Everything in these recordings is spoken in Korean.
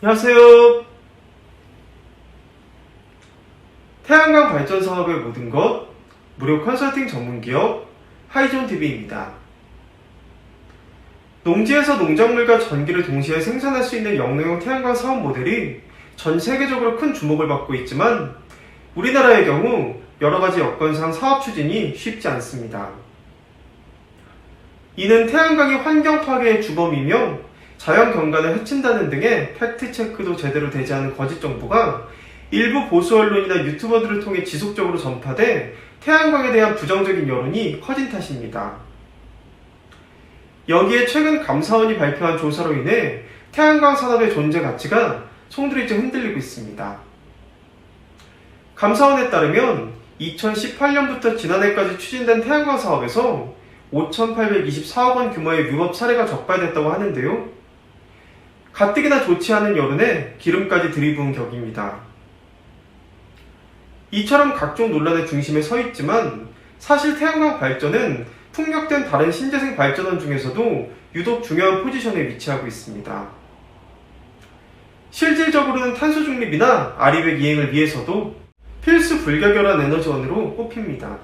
안녕하세요. 태양광 발전 사업의 모든 것 무료 컨설팅 전문 기업 하이존 TV입니다. 농지에서 농작물과 전기를 동시에 생산할 수 있는 영농형 태양광 사업 모델이 전 세계적으로 큰 주목을 받고 있지만 우리나라의 경우 여러 가지 여건상 사업 추진이 쉽지 않습니다. 이는 태양광이 환경 파괴의 주범이며 자연 경관을 해친다는 등의 팩트 체크도 제대로 되지 않은 거짓 정보가 일부 보수 언론이나 유튜버들을 통해 지속적으로 전파돼 태양광에 대한 부정적인 여론이 커진 탓입니다. 여기에 최근 감사원이 발표한 조사로 인해 태양광 산업의 존재 가치가 송두리째 흔들리고 있습니다. 감사원에 따르면 2018년부터 지난해까지 추진된 태양광 사업에서 5,824억 원 규모의 위법 사례가 적발됐다고 하는데요. 가뜩이나 좋지 않은 여론에 기름까지 들이부은 격입니다. 이처럼 각종 논란의 중심에 서 있지만 사실 태양광 발전은 풍력된 다른 신재생 발전원 중에서도 유독 중요한 포지션에 위치하고 있습니다. 실질적으로는 탄소 중립이나 아리백 이행을 위해서도 필수 불가결한 에너지원으로 꼽힙니다.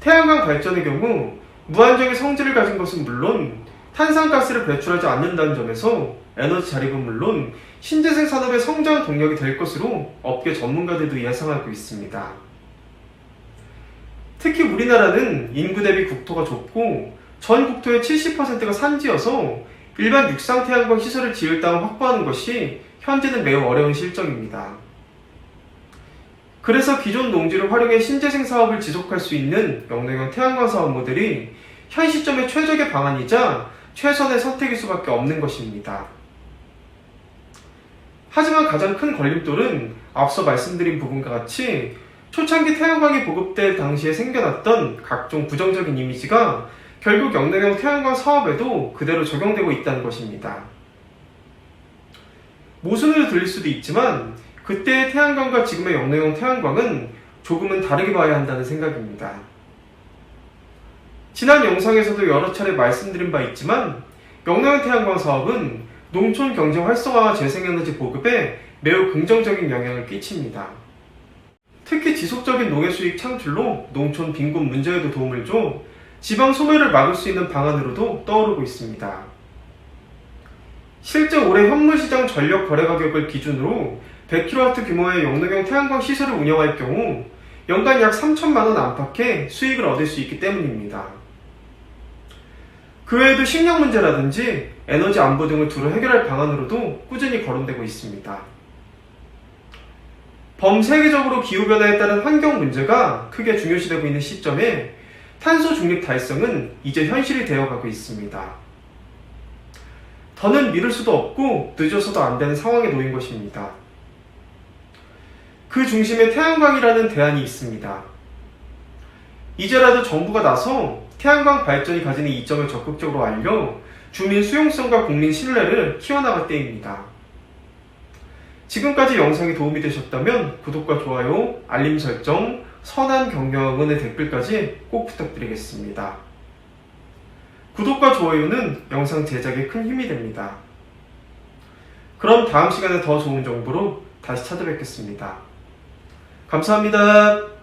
태양광 발전의 경우 무한정의 성질을 가진 것은 물론 탄산가스를 배출하지 않는다는 점에서 에너지 자립은 물론 신재생 산업의 성장 동력이 될 것으로 업계 전문가들도 예상하고 있습니다. 특히 우리나라는 인구 대비 국토가 좁고 전 국토의 70%가 산지여서 일반 육상 태양광 시설을 지을 땅을 확보하는 것이 현재는 매우 어려운 실정입니다. 그래서 기존 농지를 활용해 신재생 사업을 지속할 수 있는 영농형 태양광 사업 모델이 현 시점의 최적의 방안이자 최선의 선택일 수밖에 없는 것입니다. 하지만 가장 큰 걸림돌은 앞서 말씀드린 부분과 같이 초창기 태양광이 보급될 당시에 생겨났던 각종 부정적인 이미지가 결국 영농형 태양광 사업에도 그대로 적용되고 있다는 것입니다. 모순으로 들릴 수도 있지만 그때의 태양광과 지금의 영농형 태양광은 조금은 다르게 봐야 한다는 생각입니다. 지난 영상에서도 여러 차례 말씀드린 바 있지만 영농형 태양광 사업은 농촌 경제 활성화와 재생에너지 보급에 매우 긍정적인 영향을 끼칩니다. 특히 지속적인 농해 수익 창출로 농촌 빈곤 문제에도 도움을 줘 지방 소멸을 막을 수 있는 방안으로도 떠오르고 있습니다. 실제 올해 현물시장 전력 거래 가격을 기준으로 100kW 규모의 영농형 태양광 시설을 운영할 경우 연간 약 3천만 원 안팎의 수익을 얻을 수 있기 때문입니다. 그 외에도 식량 문제라든지 에너지 안보 등을 두루 해결할 방안으로도 꾸준히 거론되고 있습니다. 범세계적으로 기후변화에 따른 환경 문제가 크게 중요시되고 있는 시점에 탄소 중립 달성은 이제 현실이 되어가고 있습니다. 더는 미룰 수도 없고 늦어서도 안 되는 상황에 놓인 것입니다. 그 중심에 태양광이라는 대안이 있습니다. 이제라도 정부가 나서 태양광 발전이 가지는 이점을 적극적으로 알려 주민 수용성과 국민 신뢰를 키워나갈 때입니다. 지금까지 영상이 도움이 되셨다면 구독과 좋아요, 알림 설정, 선한 응원의 댓글까지 꼭 부탁드리겠습니다. 구독과 좋아요는 영상 제작에 큰 힘이 됩니다. 그럼 다음 시간에 더 좋은 정보로 다시 찾아뵙겠습니다. 감사합니다.